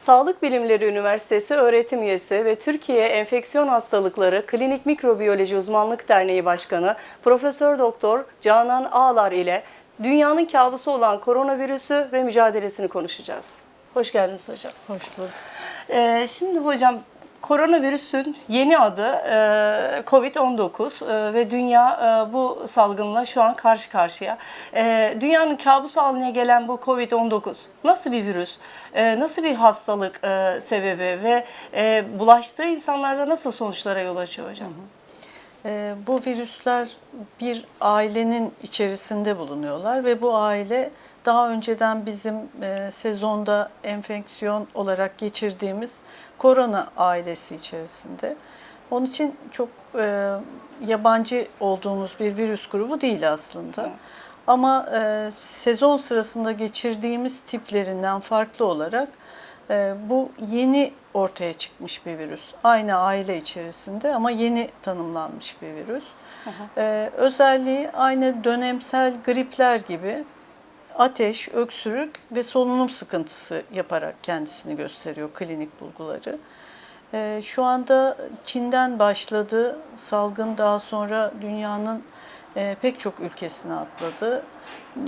Sağlık Bilimleri Üniversitesi öğretim üyesi ve Türkiye Enfeksiyon Hastalıkları Klinik Mikrobiyoloji Uzmanlık Derneği Başkanı Profesör Doktor Canan Ağlar ile dünyanın kabusu olan koronavirüsü ve mücadelesini konuşacağız. Hoş geldiniz hocam. Hoş bulduk. Ee, şimdi hocam koronavirüsün yeni adı e, Covid-19 e, ve dünya e, bu salgınla şu an karşı karşıya. Dünyanın kabusu haline gelen bu Covid-19 nasıl bir virüs, nasıl bir hastalık sebebi ve bulaştığı insanlarda nasıl sonuçlara yol açıyor hocam? Bu virüsler bir ailenin içerisinde bulunuyorlar ve bu aile daha önceden bizim sezonda enfeksiyon olarak geçirdiğimiz korona ailesi içerisinde. Onun için çok e, yabancı olduğumuz bir virüs grubu değil aslında. Ama e, sezon sırasında geçirdiğimiz tiplerinden farklı olarak e, bu yeni ortaya çıkmış bir virüs. Aynı aile içerisinde ama yeni tanımlanmış bir virüs. E, özelliği aynı dönemsel gripler gibi ateş, öksürük ve solunum sıkıntısı yaparak kendisini gösteriyor klinik bulguları. E, şu anda Çin'den başladı. Salgın daha sonra dünyanın e, pek çok ülkesine atladı.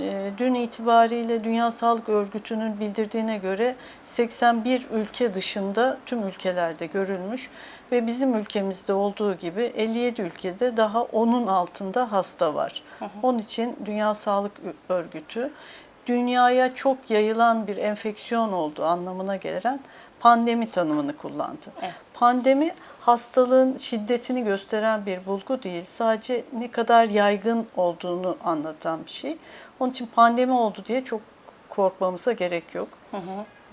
E, Dün itibariyle Dünya Sağlık Örgütü'nün bildirdiğine göre 81 ülke dışında tüm ülkelerde görülmüş ve bizim ülkemizde olduğu gibi 57 ülkede daha onun altında hasta var. Onun için Dünya Sağlık Örgütü dünyaya çok yayılan bir enfeksiyon olduğu anlamına gelen pandemi tanımını kullandı. Evet. Pandemi hastalığın şiddetini gösteren bir bulgu değil, sadece ne kadar yaygın olduğunu anlatan bir şey. Onun için pandemi oldu diye çok korkmamıza gerek yok.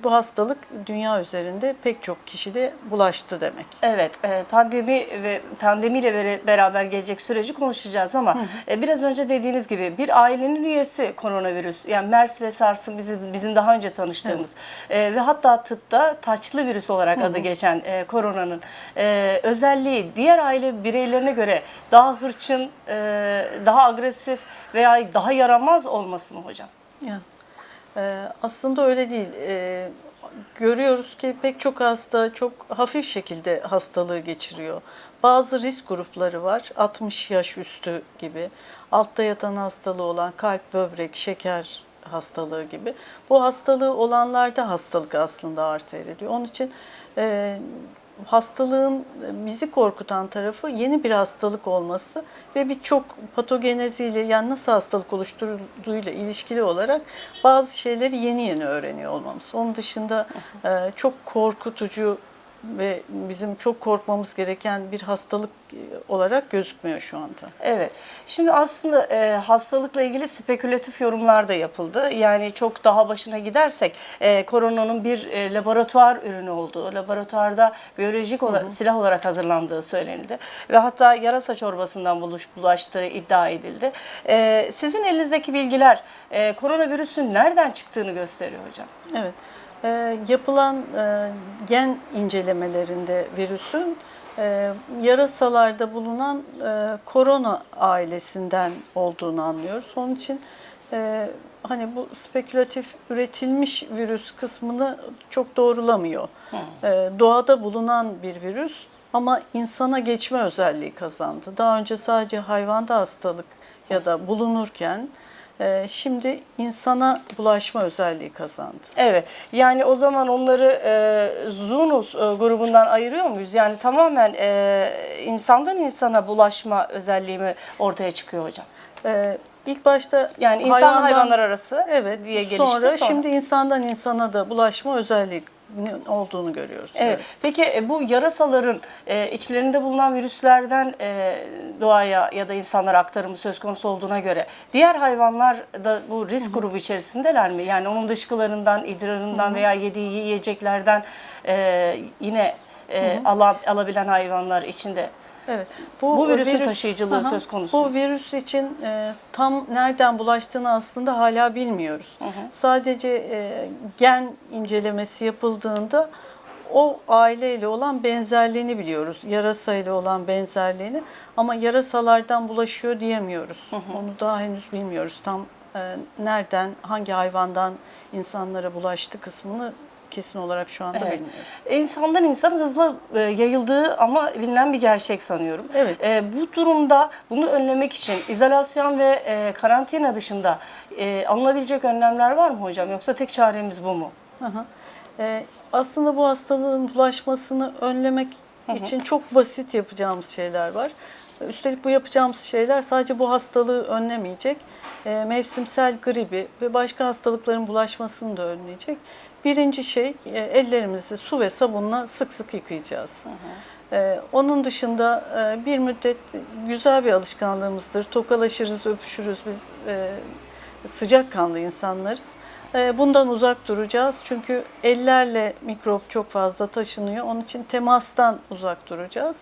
Bu hastalık dünya üzerinde pek çok kişide bulaştı demek. Evet, e, pandemi ve pandemiyle beraber gelecek süreci konuşacağız ama e, biraz önce dediğiniz gibi bir ailenin üyesi koronavirüs, yani MERS ve SARS'ın bizim bizim daha önce tanıştığımız e, ve hatta tıpta taçlı virüs olarak adı geçen koronanın özelliği diğer aile bireylerine göre daha hırçın, daha agresif veya daha yaramaz olması mı hocam? Ya, e, aslında öyle değil. E, görüyoruz ki pek çok hasta çok hafif şekilde hastalığı geçiriyor. Bazı risk grupları var, 60 yaş üstü gibi, altta yatan hastalığı olan kalp, böbrek, şeker hastalığı gibi. Bu hastalığı olanlarda hastalık aslında ağır seyrediyor. Onun için e, hastalığın bizi korkutan tarafı yeni bir hastalık olması ve birçok patogeneziyle yani nasıl hastalık oluşturduğuyla ilişkili olarak bazı şeyleri yeni yeni öğreniyor olmamız. Onun dışında e, çok korkutucu ve bizim çok korkmamız gereken bir hastalık e, olarak gözükmüyor şu anda. Evet. Şimdi aslında e, hastalıkla ilgili spekülatif yorumlar da yapıldı. Yani çok daha başına gidersek e, koronanın bir e, laboratuvar ürünü olduğu, laboratuvarda biyolojik ola- silah olarak hazırlandığı söylenildi. Ve hatta yarasa çorbasından buluş, bulaştığı iddia edildi. E, sizin elinizdeki bilgiler e, koronavirüsün nereden çıktığını gösteriyor hocam. Evet. Ee, yapılan e, gen incelemelerinde virüsün e, yarasalarda bulunan e, korona ailesinden olduğunu anlıyoruz. Onun için e, hani bu spekülatif üretilmiş virüs kısmını çok doğrulamıyor. E, doğada bulunan bir virüs ama insana geçme özelliği kazandı. Daha önce sadece hayvanda hastalık ya da bulunurken e, şimdi insana bulaşma özelliği kazandı. Evet. Yani o zaman onları e, Zunus e, grubundan ayırıyor muyuz? Yani tamamen e, insandan insana bulaşma özelliği mi ortaya çıkıyor hocam? Ee, ilk başta Yani insan hayvanlar arası evet, diye gelişti. sonra, sonra. şimdi insandan insana da bulaşma özelliği olduğunu görüyoruz. Evet. Peki e, bu yarasaların e, içlerinde bulunan virüslerden e, doğaya ya da insanlara aktarımı söz konusu olduğuna göre diğer hayvanlar da bu risk grubu içerisindeler mi? Yani onun dışkılarından, idrarından veya yediği yiyeceklerden e, yine e, ala- alabilen hayvanlar içinde. Evet. Bu virüsün virüs- taşıyıcılığı Aha, söz konusu. Bu virüs için e, tam nereden bulaştığını aslında hala bilmiyoruz. Sadece e, gen incelemesi yapıldığında o aileyle olan benzerliğini biliyoruz. Yarasayla olan benzerliğini ama yarasalardan bulaşıyor diyemiyoruz. Onu daha henüz bilmiyoruz. Tam e, nereden, hangi hayvandan insanlara bulaştı kısmını kesin olarak şu anda Evet. bilmiyorum. İnsandan insana hızlı e, yayıldığı ama bilinen bir gerçek sanıyorum. Evet. E, bu durumda bunu önlemek için izolasyon ve e, karantina dışında e, alınabilecek önlemler var mı hocam? Yoksa tek çaremiz bu mu? Hı hı. Ee, aslında bu hastalığın bulaşmasını önlemek için çok basit yapacağımız şeyler var. Üstelik bu yapacağımız şeyler sadece bu hastalığı önlemeyecek. Ee, mevsimsel gribi ve başka hastalıkların bulaşmasını da önleyecek. Birinci şey e, ellerimizi su ve sabunla sık sık yıkayacağız. Ee, onun dışında e, bir müddet güzel bir alışkanlığımızdır. Tokalaşırız, öpüşürüz biz. e, sıcakkanlı insanlarız. Bundan uzak duracağız çünkü ellerle mikrop çok fazla taşınıyor. Onun için temastan uzak duracağız.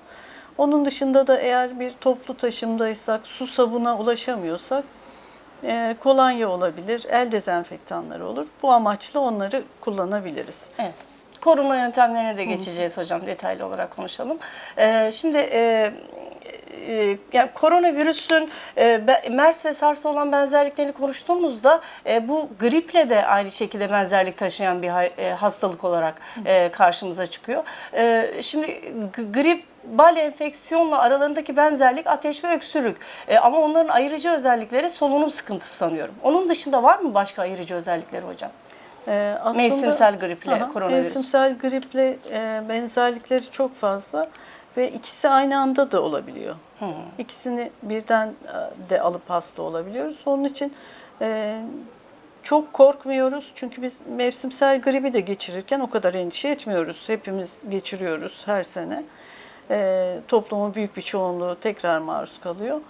Onun dışında da eğer bir toplu taşımdaysak, su sabuna ulaşamıyorsak e, kolonya olabilir, el dezenfektanları olur. Bu amaçla onları kullanabiliriz. Evet. Koruma yöntemlerine de geçeceğiz hocam detaylı olarak konuşalım. Ee, şimdi e, e, yani koronavirüsün e, MERS ve SARS'a olan benzerliklerini konuştuğumuzda e, bu griple de aynı şekilde benzerlik taşıyan bir hastalık olarak karşımıza çıkıyor. Şimdi grip bal enfeksiyonla aralarındaki benzerlik ateş ve öksürük. E, ama onların ayırıcı özellikleri solunum sıkıntısı sanıyorum. Onun dışında var mı başka ayırıcı özellikleri hocam? Ee, aslında- Mevsimsel griple Aha, koronavirüs. Mevsimsel griple e, benzerlikleri çok fazla ve ikisi aynı anda da olabiliyor. İkisini birden e, de alıp hasta olabiliyoruz. Onun için e, çok korkmuyoruz çünkü biz mevsimsel gribi de geçirirken o kadar endişe etmiyoruz. Hepimiz geçiriyoruz her sene. E, toplumun büyük bir çoğunluğu tekrar maruz kalıyor.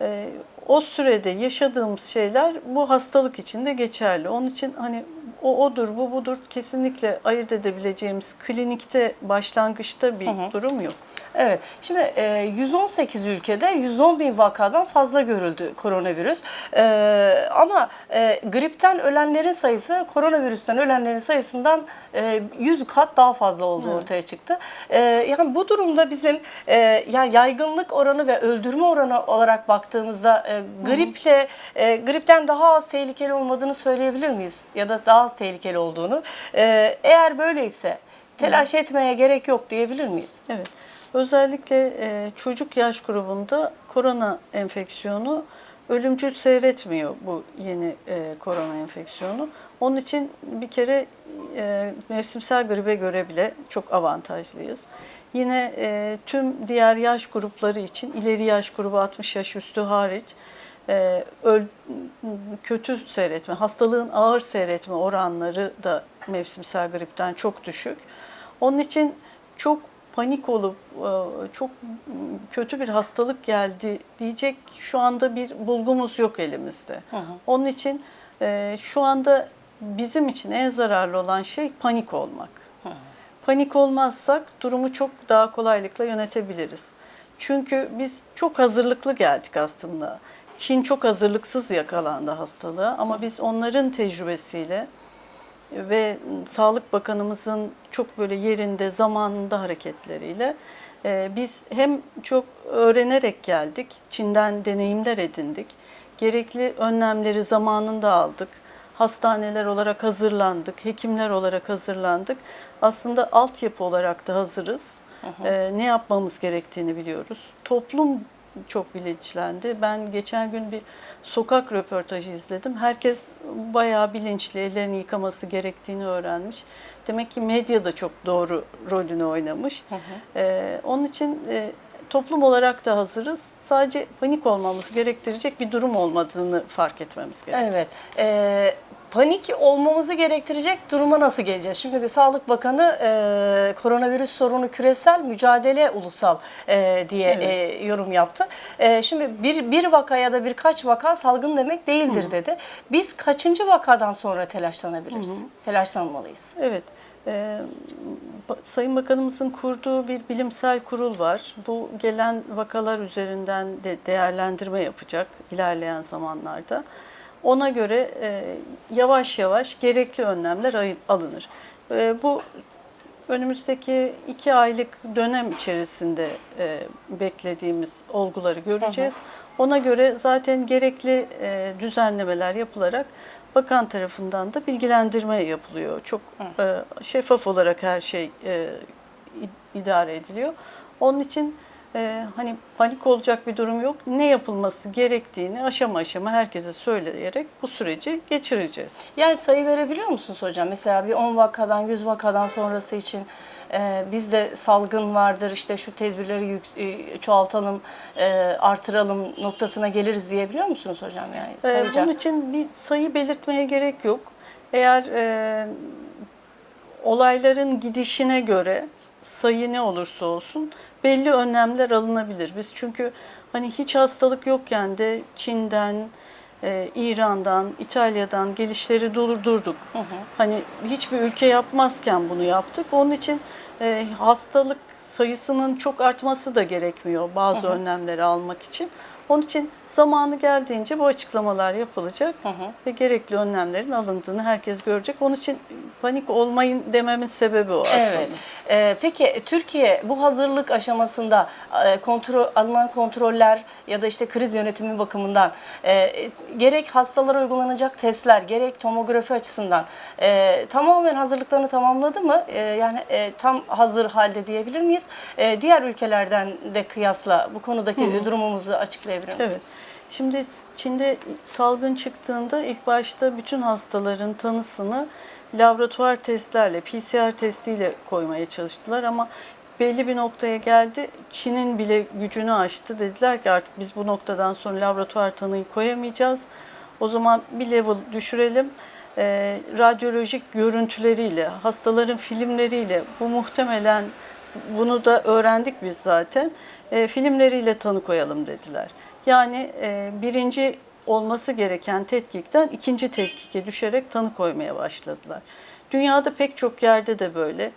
E, o sürede yaşadığımız şeyler bu hastalık için de geçerli. Onun için hani o odur, bu budur kesinlikle ayırt edebileceğimiz klinikte başlangıçta bir durum yok. Evet. Şimdi e, 118 ülkede 110 bin vakadan fazla görüldü koronavirüs. E, ama e, gripten ölenlerin sayısı koronavirüsten ölenlerin sayısından e, 100 kat daha fazla olduğu ortaya çıktı. E, yani bu durumda bizim e, yani yaygınlık oranı ve öldürme oranı olarak baktığımızda e, griple e, gripten daha az tehlikeli olmadığını söyleyebilir miyiz? Ya da daha az tehlikeli olduğunu. E, eğer böyleyse telaş etmeye gerek yok diyebilir miyiz? Evet. Özellikle e, çocuk yaş grubunda korona enfeksiyonu ölümcül seyretmiyor bu yeni e, korona enfeksiyonu. Onun için bir kere e, mevsimsel gribe göre bile çok avantajlıyız. Yine e, tüm diğer yaş grupları için ileri yaş grubu 60 yaş üstü hariç e, öl, kötü seyretme, hastalığın ağır seyretme oranları da mevsimsel gripten çok düşük. Onun için çok panik olup e, çok kötü bir hastalık geldi diyecek şu anda bir bulgumuz yok elimizde. Onun için e, şu anda bizim için en zararlı olan şey panik olmak. Panik olmazsak durumu çok daha kolaylıkla yönetebiliriz. Çünkü biz çok hazırlıklı geldik aslında. Çin çok hazırlıksız yakalandı hastalığa ama biz onların tecrübesiyle ve Sağlık Bakanımızın çok böyle yerinde, zamanında hareketleriyle e, biz hem çok öğrenerek geldik, Çin'den deneyimler edindik, gerekli önlemleri zamanında aldık, hastaneler olarak hazırlandık, hekimler olarak hazırlandık. Aslında altyapı olarak da hazırız. E, ne yapmamız gerektiğini biliyoruz. Toplum çok bilinçlendi. Ben geçen gün bir sokak röportajı izledim. Herkes bayağı bilinçli, ellerini yıkaması gerektiğini öğrenmiş. Demek ki medya da çok doğru rolünü oynamış. Ee, onun için e, toplum olarak da hazırız. Sadece panik olmamız gerektirecek bir durum olmadığını fark etmemiz gerekiyor. Evet. Ee, panik olmamızı gerektirecek duruma nasıl geleceğiz? Şimdi Sağlık Bakanı e, koronavirüs sorunu küresel mücadele ulusal e, diye Evet. e, yorum yaptı. E, şimdi bir, bir vaka ya da birkaç vaka salgın demek değildir dedi. Biz kaçıncı vakadan sonra telaşlanabiliriz? Telaşlanmalıyız. Evet. Ee, Sayın Bakanımızın kurduğu bir bilimsel kurul var. Bu gelen vakalar üzerinden de değerlendirme yapacak ilerleyen zamanlarda. Ona göre e, yavaş yavaş gerekli önlemler alınır. E, bu önümüzdeki iki aylık dönem içerisinde e, beklediğimiz olguları göreceğiz. Ona göre zaten gerekli e, düzenlemeler yapılarak bakan tarafından da bilgilendirme yapılıyor. Çok e, şeffaf olarak her şey e, idare ediliyor. Onun için e, hani panik olacak bir durum yok. Ne yapılması gerektiğini aşama aşama herkese söyleyerek bu süreci geçireceğiz. Yani sayı verebiliyor musunuz hocam? Mesela bir 10 vakadan 100 vakadan sonrası için e, bizde salgın vardır işte şu tedbirleri yük- e, çoğaltalım, e, artıralım noktasına geliriz diyebiliyor musunuz hocam? Yani Ee, sayacak. Bunun için bir sayı belirtmeye gerek yok. Eğer e, olayların gidişine göre sayı ne olursa olsun belli önlemler alınabilir. Biz çünkü hani hiç hastalık yokken de Çin'den, e, İran'dan, İtalya'dan gelişleri durdurduk. Hani hiçbir ülke yapmazken bunu yaptık. Onun için e, hastalık sayısının çok artması da gerekmiyor bazı önlemleri almak için. Onun için zamanı geldiğince bu açıklamalar yapılacak ve gerekli önlemlerin alındığını herkes görecek. Onun için panik olmayın dememin sebebi o aslında. Evet. Ee, peki Türkiye bu hazırlık aşamasında e, kontrol alınan kontroller ya da işte kriz yönetimi bakımından e, gerek hastalara uygulanacak testler gerek tomografi açısından e, tamamen hazırlıklarını tamamladı mı? E, yani e, tam hazır halde diyebilir miyiz? E, diğer ülkelerden de kıyasla bu konudaki durumumuzu açıklayabilir misiniz? Evet. Şimdi Çin'de salgın çıktığında ilk başta bütün hastaların tanısını laboratuvar testlerle, PCR testiyle koymaya çalıştılar ama belli bir noktaya geldi. Çin'in bile gücünü aştı. Dediler ki artık biz bu noktadan sonra laboratuvar tanıyı koyamayacağız. O zaman bir level düşürelim. Ee, radyolojik görüntüleriyle, hastaların filmleriyle bu muhtemelen bunu da öğrendik biz zaten. E, filmleriyle tanı koyalım dediler. Yani e, birinci olması gereken tetkikten ikinci tetkike düşerek tanı koymaya başladılar. Dünyada pek çok yerde de böyle.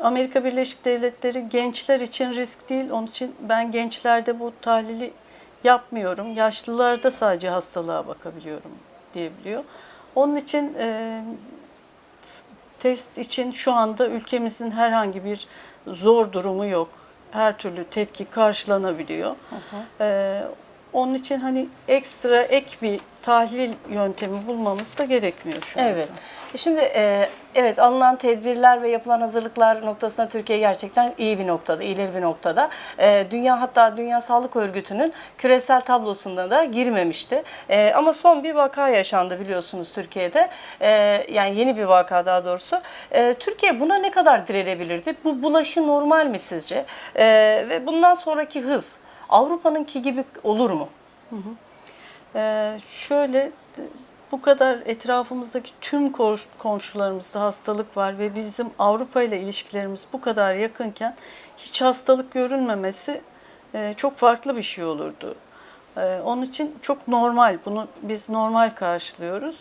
Amerika Birleşik Devletleri gençler için risk değil. Onun için ben gençlerde bu tahlili yapmıyorum. Yaşlılarda sadece hastalığa bakabiliyorum diyebiliyor. Onun için e, test için şu anda ülkemizin herhangi bir zor durumu yok. Her türlü tetkik karşılanabiliyor. Ee, onun için hani ekstra ek bir tahlil yöntemi bulmamız da gerekmiyor şu anda. Evet. Şimdi e, evet alınan tedbirler ve yapılan hazırlıklar noktasında Türkiye gerçekten iyi bir noktada, ileri bir noktada. E, dünya hatta Dünya Sağlık Örgütü'nün küresel tablosunda da girmemişti. E, ama son bir vaka yaşandı biliyorsunuz Türkiye'de. E, yani yeni bir vaka daha doğrusu. E, Türkiye buna ne kadar direnebilirdi? Bu bulaşı normal mi sizce? E, ve bundan sonraki hız Avrupa'nınki gibi olur mu? Ee, şöyle bu kadar etrafımızdaki tüm komşularımızda hastalık var ve bizim Avrupa ile ilişkilerimiz bu kadar yakınken hiç hastalık görünmemesi e, çok farklı bir şey olurdu. E, onun için çok normal, bunu biz normal karşılıyoruz.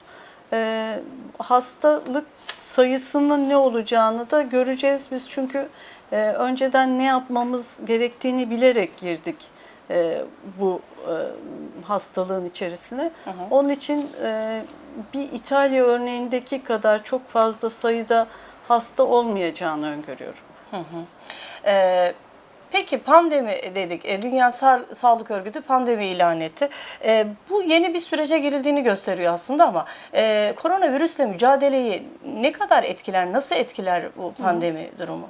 E, hastalık sayısının ne olacağını da göreceğiz biz çünkü e, önceden ne yapmamız gerektiğini bilerek girdik e, bu e, hastalığın içerisine. Onun için e, bir İtalya örneğindeki kadar çok fazla sayıda hasta olmayacağını öngörüyorum. Ee, peki pandemi dedik. E, Dünya Sa- Sağlık Örgütü pandemi ilan etti. E, bu yeni bir sürece girildiğini gösteriyor aslında ama e, koronavirüsle mücadeleyi ne kadar etkiler, nasıl etkiler bu pandemi durumu?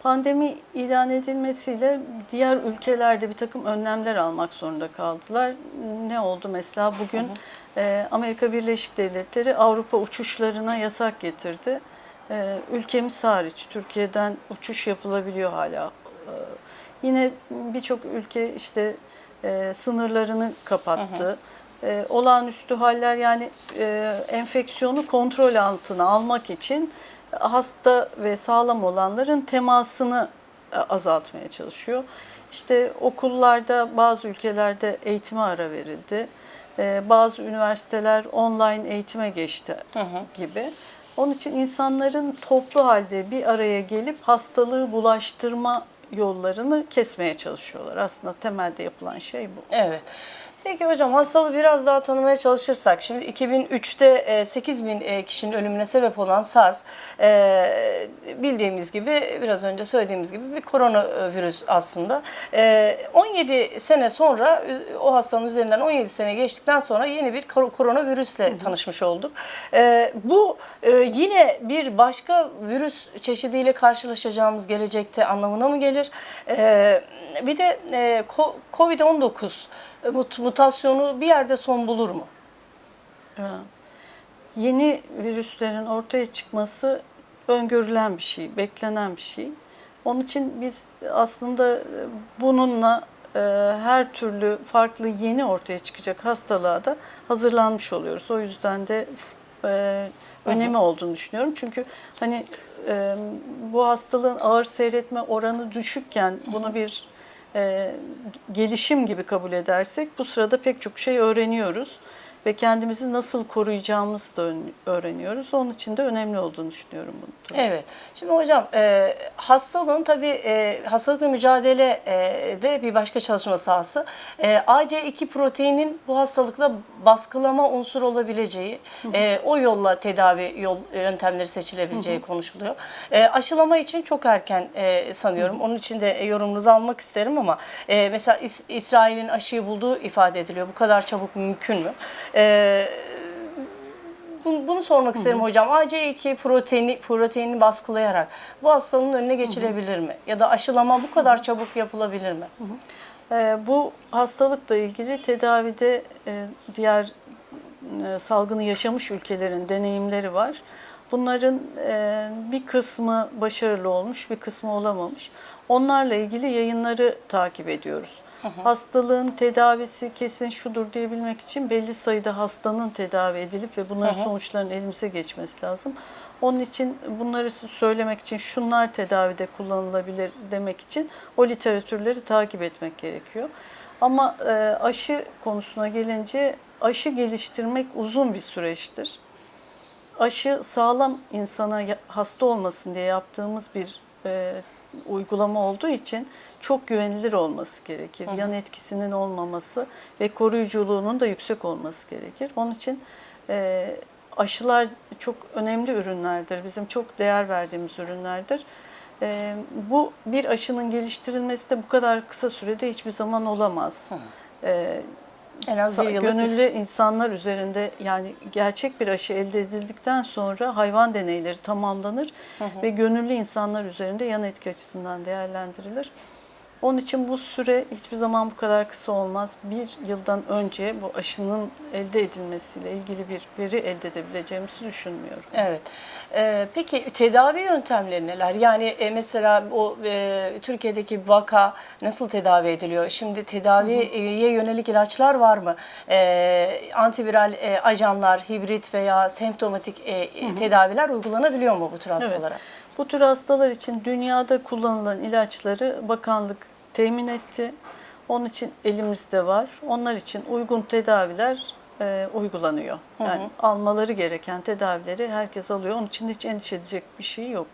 Pandemi ilan edilmesiyle diğer ülkelerde bir takım önlemler almak zorunda kaldılar. Ne oldu mesela bugün e, Amerika Birleşik Devletleri Avrupa uçuşlarına yasak getirdi. E, ülkemiz hariç Türkiye'den uçuş yapılabiliyor hala. E, yine birçok ülke işte e, sınırlarını kapattı. E, olağanüstü haller yani e, enfeksiyonu kontrol altına almak için hasta ve sağlam olanların temasını e, azaltmaya çalışıyor. İşte okullarda bazı ülkelerde eğitime ara verildi. E, Bazı üniversiteler online eğitime geçti gibi. Onun için insanların toplu halde bir araya gelip hastalığı bulaştırma yollarını kesmeye çalışıyorlar. Aslında temelde yapılan şey bu. Evet. Peki hocam hastalığı biraz daha tanımaya çalışırsak şimdi 2003'te 8 bin e, kişinin ölümüne sebep olan SARS e, bildiğimiz gibi biraz önce söylediğimiz gibi bir koronavirüs aslında. E, 17 sene sonra e, o hastanın üzerinden 17 sene geçtikten sonra yeni bir kor- koronavirüsle tanışmış olduk. E, Bu e, yine bir başka virüs çeşidiyle karşılaşacağımız gelecekte anlamına mı gelir? E, Bir de e, ko- Covid-19 mut- mutasyonu bir yerde son bulur mu? Yeni virüslerin ortaya çıkması öngörülen bir şey, beklenen bir şey. Onun için biz aslında e, bununla e, her türlü farklı yeni ortaya çıkacak hastalığa da hazırlanmış oluyoruz. O yüzden de e, önemi olduğunu düşünüyorum. Çünkü hani e, bu hastalığın ağır seyretme oranı düşükken bunu bir e, gelişim gibi kabul edersek bu sırada pek çok şey öğreniyoruz ve kendimizi nasıl koruyacağımızı da öğreniyoruz. Onun için de önemli olduğunu düşünüyorum bunu. Evet. Şimdi hocam e, hastalığın tabii e, hastalıkla mücadele e, de bir başka çalışma sahası. E, AC2 proteinin bu hastalıkla baskılama unsur olabileceği, e, o yolla tedavi yol yöntemleri seçilebileceği konuşuluyor. E, aşılama için çok erken e, sanıyorum. Onun için de yorumunuzu almak isterim ama e, mesela İs- İsrail'in aşıyı bulduğu ifade ediliyor. Bu kadar çabuk mümkün mü? E, bunu, bunu sormak isterim hocam. AC2 proteini proteinini baskılayarak bu hastalığın önüne geçilebilir mi? Ya da aşılama bu kadar çabuk yapılabilir mi? Ee, bu hastalıkla ilgili tedavide e, diğer e, salgını yaşamış ülkelerin deneyimleri var. Bunların e, bir kısmı başarılı olmuş, bir kısmı olamamış. Onlarla ilgili yayınları takip ediyoruz. Hastalığın tedavisi kesin şudur diyebilmek için belli sayıda hastanın tedavi edilip ve bunların sonuçlarının elimize geçmesi lazım. Onun için bunları söylemek için şunlar tedavide kullanılabilir demek için o literatürleri takip etmek gerekiyor. Ama e, aşı konusuna gelince aşı geliştirmek uzun bir süreçtir. Aşı sağlam insana hasta olmasın diye yaptığımız bir e, uygulama olduğu için çok güvenilir olması gerekir. Yan etkisinin olmaması ve koruyuculuğunun da yüksek olması gerekir. Onun için e, aşılar çok önemli ürünlerdir. Bizim çok değer verdiğimiz ürünlerdir. E, bu bir aşının geliştirilmesi de bu kadar kısa sürede hiçbir zaman olamaz. E, En az bir Sa- yıllık gönüllü insanlar üzerinde yani gerçek bir aşı elde edildikten sonra hayvan deneyleri tamamlanır ve gönüllü insanlar üzerinde yan etki açısından değerlendirilir. Onun için bu süre hiçbir zaman bu kadar kısa olmaz. Bir yıldan önce bu aşının elde edilmesiyle ilgili bir veri elde edebileceğimizi düşünmüyorum. Evet. Ee, peki tedavi yöntemleri neler? Yani e, mesela o e, Türkiye'deki vaka nasıl tedavi ediliyor? Şimdi tedaviye yönelik ilaçlar var mı? Ee, antiviral e, ajanlar, hibrit veya semptomatik e, tedaviler uygulanabiliyor mu bu tür hastalara? Bu tür hastalar için dünyada kullanılan ilaçları bakanlık temin etti. Onun için elimizde var. Onlar için uygun tedaviler e, uygulanıyor. Yani almaları gereken tedavileri herkes alıyor. Onun için hiç endişe edecek bir şey yok.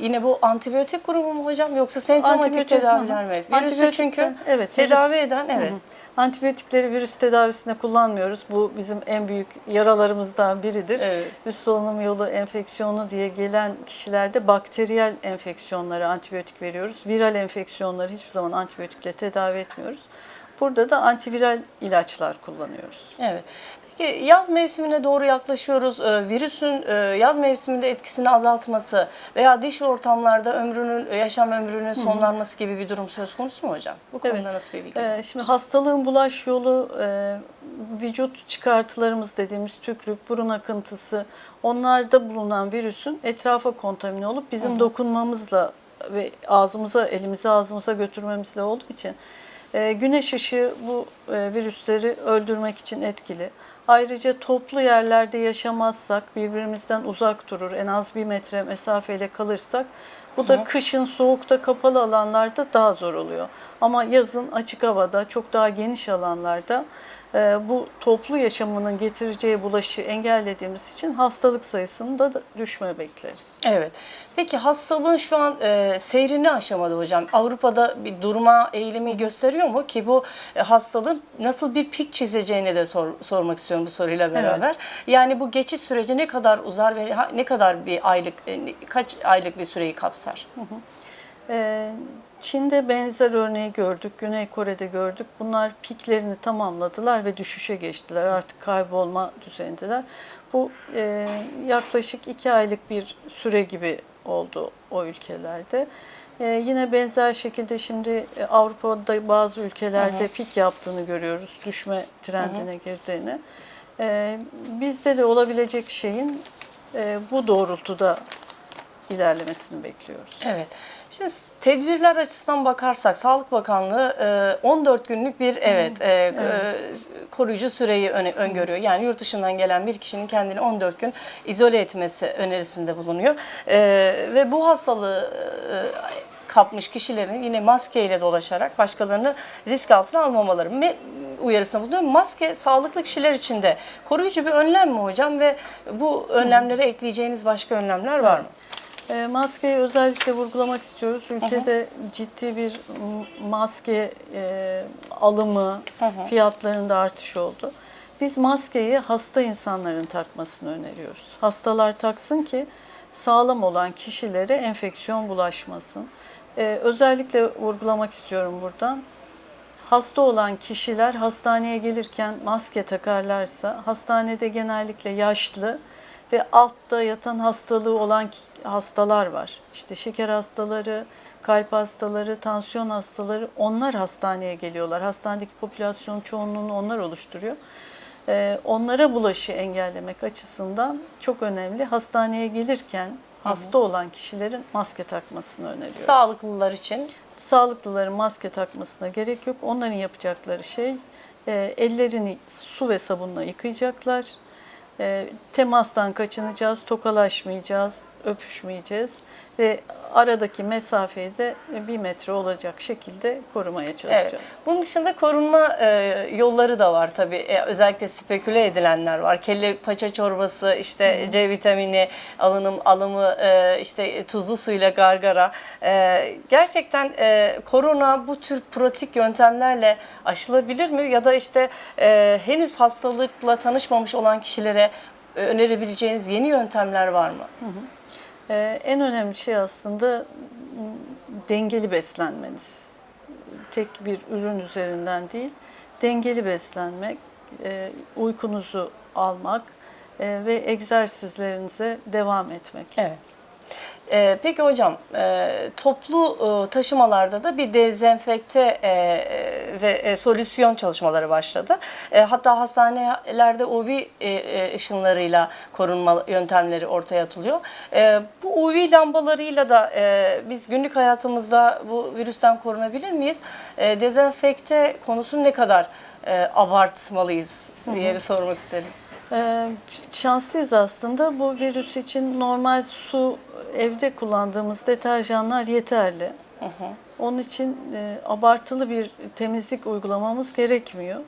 Yine bu antibiyotik grubu mu hocam yoksa semptomatik Antibiyotik, tedaviler hı hı. mi? Virüsü çünkü evet, tedavi eden evet. Antibiyotikleri virüs tedavisinde kullanmıyoruz. Bu bizim en büyük yaralarımızdan biridir. Evet. Üst solunum yolu enfeksiyonu diye gelen kişilerde bakteriyel enfeksiyonlara antibiyotik veriyoruz. Viral enfeksiyonları hiçbir zaman antibiyotikle tedavi etmiyoruz. Burada da antiviral ilaçlar kullanıyoruz. Evet. Peki yaz mevsimine doğru yaklaşıyoruz. Ee, virüsün e, yaz mevsiminde etkisini azaltması veya dış ortamlarda ömrünün, yaşam ömrünün sonlanması gibi bir durum söz konusu mu hocam? Bu konuda Evet. nasıl bir bilgi? Ee, şimdi hastalığın bulaş yolu e, vücut çıkartılarımız dediğimiz tükrük, burun akıntısı onlarda bulunan virüsün etrafa kontamine olup bizim dokunmamızla ve ağzımıza, elimize ağzımıza götürmemizle olduğu için e, güneş ışığı bu e, virüsleri öldürmek için etkili. Ayrıca toplu yerlerde yaşamazsak, birbirimizden uzak durur, en az bir metre mesafeyle kalırsak bu da kışın soğukta kapalı alanlarda daha zor oluyor. Ama yazın açık havada çok daha geniş alanlarda bu toplu yaşamının getireceği bulaşı engellediğimiz için hastalık sayısında da düşme bekleriz. Evet. Peki hastalığın şu an e, seyrini aşamadı hocam. Avrupa'da bir durma eğilimi gösteriyor mu ki bu e, hastalığın nasıl bir pik çizeceğini de sor- sormak istiyorum bu soruyla beraber. Yani bu geçiş süreci ne kadar uzar ve ne kadar bir aylık e, ne- kaç aylık bir süreyi kapsar? Ee, Çin'de benzer örneği gördük, Güney Kore'de gördük. Bunlar piklerini tamamladılar ve düşüşe geçtiler. Artık kaybolma düzeyindeler. Bu e, yaklaşık iki aylık bir süre gibi oldu o ülkelerde. E, yine benzer şekilde şimdi e, Avrupa'da bazı ülkelerde pik yaptığını görüyoruz, düşme trendine girdiğini. E, bizde de olabilecek şeyin e, bu doğrultuda ilerlemesini bekliyoruz. Evet. Şimdi tedbirler açısından bakarsak Sağlık Bakanlığı e, 14 günlük bir evet, e, e, koruyucu süreyi öngörüyor. Yani yurt dışından gelen bir kişinin kendini 14 gün izole etmesi önerisinde bulunuyor. E, ve bu hastalığı e, kapmış kişilerin yine maskeyle dolaşarak başkalarını risk altına almamaları uyarısında bulunuyor. Maske sağlıklı kişiler için de koruyucu bir önlem mi hocam ve bu önlemlere ekleyeceğiniz başka önlemler var mı? E, maskeyi özellikle vurgulamak istiyoruz. Ülkede ciddi bir maske e, alımı, fiyatlarında artış oldu. Biz maskeyi hasta insanların takmasını öneriyoruz. Hastalar taksın ki sağlam olan kişilere enfeksiyon bulaşmasın. E, özellikle vurgulamak istiyorum buradan. Hasta olan kişiler hastaneye gelirken maske takarlarsa hastanede genellikle yaşlı ve altta yatan hastalığı olan hastalar var. İşte şeker hastaları, kalp hastaları, tansiyon hastaları onlar hastaneye geliyorlar. Hastanedeki popülasyon çoğunluğunu onlar oluşturuyor. Ee, onlara bulaşı engellemek açısından çok önemli. Hastaneye gelirken hasta olan kişilerin maske takmasını öneriyoruz. Sağlıklılar için Sağlıklıların maske takmasına gerek yok. Onların yapacakları şey e, ellerini su ve sabunla yıkayacaklar. E, temastan kaçınacağız, tokalaşmayacağız, öpüşmeyeceğiz ve aradaki mesafeyi de bir metre olacak şekilde korumaya çalışacağız. Evet. Bunun dışında korunma e, yolları da var tabii. E, özellikle speküle edilenler var. Kelle paça çorbası, işte C vitamini alınım alımı, e, işte tuzlu suyla gargara. E, gerçekten e, korona bu tür pratik yöntemlerle aşılabilir mi? Ya da işte e, henüz hastalıkla tanışmamış olan kişilere e, önerebileceğiniz yeni yöntemler var mı? Ee, en önemli şey aslında dengeli beslenmeniz. Tek bir ürün üzerinden değil, dengeli beslenmek, e, uykunuzu almak e, ve egzersizlerinize devam etmek. Evet. Ee, peki hocam, e, toplu e, taşımalarda da bir dezenfekte e, e, ve e, solüsyon çalışmaları başladı. E, hatta hastanelerde UV e, e, ışınlarıyla korunma yöntemleri ortaya atılıyor. E, bu UV lambalarıyla da e, biz günlük hayatımızda bu virüsten korunabilir miyiz? E, dezenfekte konusunu ne kadar e, abartmalıyız diye bir sormak istedim. Ee, şanslıyız aslında. Bu virüs için normal su, evde kullandığımız deterjanlar yeterli. Onun için e, abartılı bir temizlik uygulamamız gerekmiyor.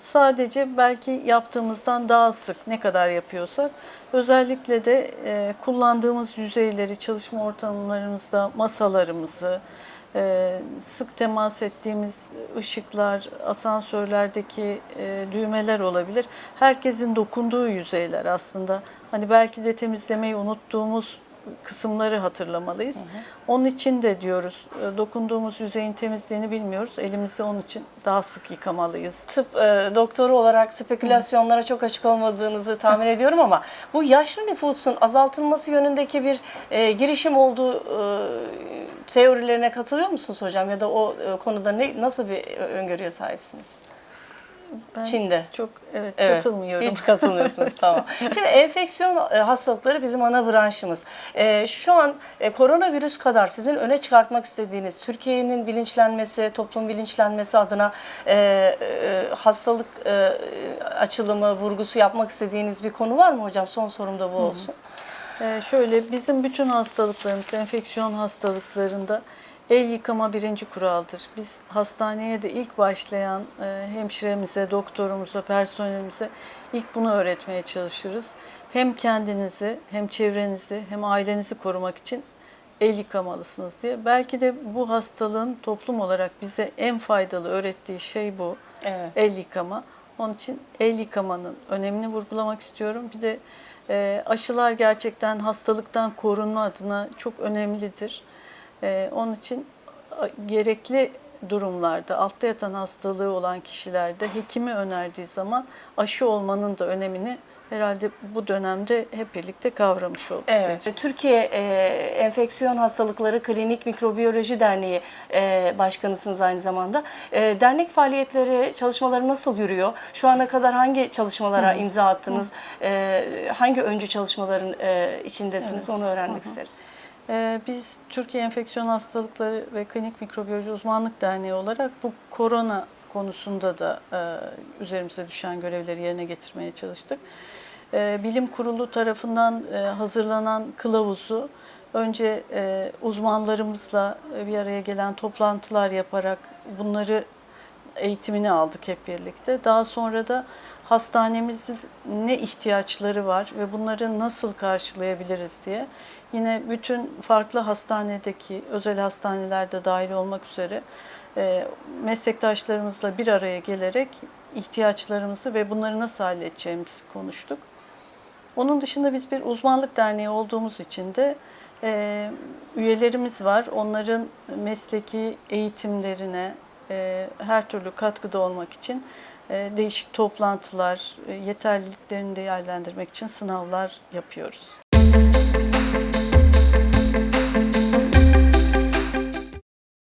Sadece belki yaptığımızdan daha sık ne kadar yapıyorsak özellikle de e, kullandığımız yüzeyleri çalışma ortamlarımızda masalarımızı e, sık temas ettiğimiz ışıklar, asansörlerdeki e, düğmeler olabilir. Herkesin dokunduğu yüzeyler aslında. Hani belki de temizlemeyi unuttuğumuz kısımları hatırlamalıyız. Onun için de diyoruz e, dokunduğumuz yüzeyin temizliğini bilmiyoruz. Elimizi onun için daha sık yıkamalıyız. tıp e, doktoru olarak spekülasyonlara çok açık olmadığınızı tahmin ediyorum ama bu yaşlı nüfusun azaltılması yönündeki bir e, girişim olduğu e, teorilerine katılıyor musunuz hocam ya da o e, konuda ne nasıl bir e, öngörüye sahipsiniz? Ben Çin'de. çok evet, Evet, katılmıyorum. Hiç katılmıyorsunuz tamam. Şimdi enfeksiyon e, hastalıkları bizim ana branşımız. E, şu an e, koronavirüs kadar sizin öne çıkartmak istediğiniz Türkiye'nin bilinçlenmesi, toplum bilinçlenmesi adına e, e, hastalık e, açılımı, vurgusu yapmak istediğiniz bir konu var mı hocam? Son sorum da bu olsun. Ee, şöyle bizim bütün hastalıklarımız, enfeksiyon hastalıklarında El yıkama birinci kuraldır. Biz hastaneye de ilk başlayan e, hemşiremize, doktorumuza, personelimize ilk bunu öğretmeye çalışırız. Hem kendinizi, hem çevrenizi, hem ailenizi korumak için el yıkamalısınız diye. Belki de bu hastalığın toplum olarak bize en faydalı öğrettiği şey bu. Evet. El yıkama. Onun için el yıkamanın önemini vurgulamak istiyorum. Bir de e, aşılar gerçekten hastalıktan korunma adına çok önemlidir. E, onun için gerekli durumlarda, altta yatan hastalığı olan kişilerde hekimi önerdiği zaman aşı olmanın da önemini herhalde bu dönemde hep birlikte kavramış olduk. diye Evet. Türkiye e, Enfeksiyon Hastalıkları Klinik Mikrobiyoloji Derneği e, başkanısınız aynı zamanda. E, dernek faaliyetleri, çalışmaları nasıl yürüyor? Şu ana kadar hangi çalışmalara imza attınız? E, hangi öncü çalışmaların e, içindesiniz? Onu öğrenmek isteriz. Ee, Biz Türkiye Enfeksiyon Hastalıkları ve Klinik Mikrobiyoloji Uzmanlık Derneği olarak bu korona konusunda da e, üzerimize düşen görevleri yerine getirmeye çalıştık. E, Bilim Kurulu tarafından e, hazırlanan kılavuzu önce e, uzmanlarımızla bir araya gelen toplantılar yaparak bunları eğitimini aldık hep birlikte. Daha sonra da hastanemizin ne ihtiyaçları var ve bunları nasıl karşılayabiliriz diye yine bütün farklı hastanedeki, özel hastanelerde dahil olmak üzere e, meslektaşlarımızla bir araya gelerek ihtiyaçlarımızı ve bunları nasıl halledeceğimizi konuştuk. Onun dışında biz bir uzmanlık derneği olduğumuz için de e, üyelerimiz var. Onların mesleki eğitimlerine e, her türlü katkıda olmak için değişik toplantılar, e, yeterliliklerini değerlendirmek için sınavlar yapıyoruz.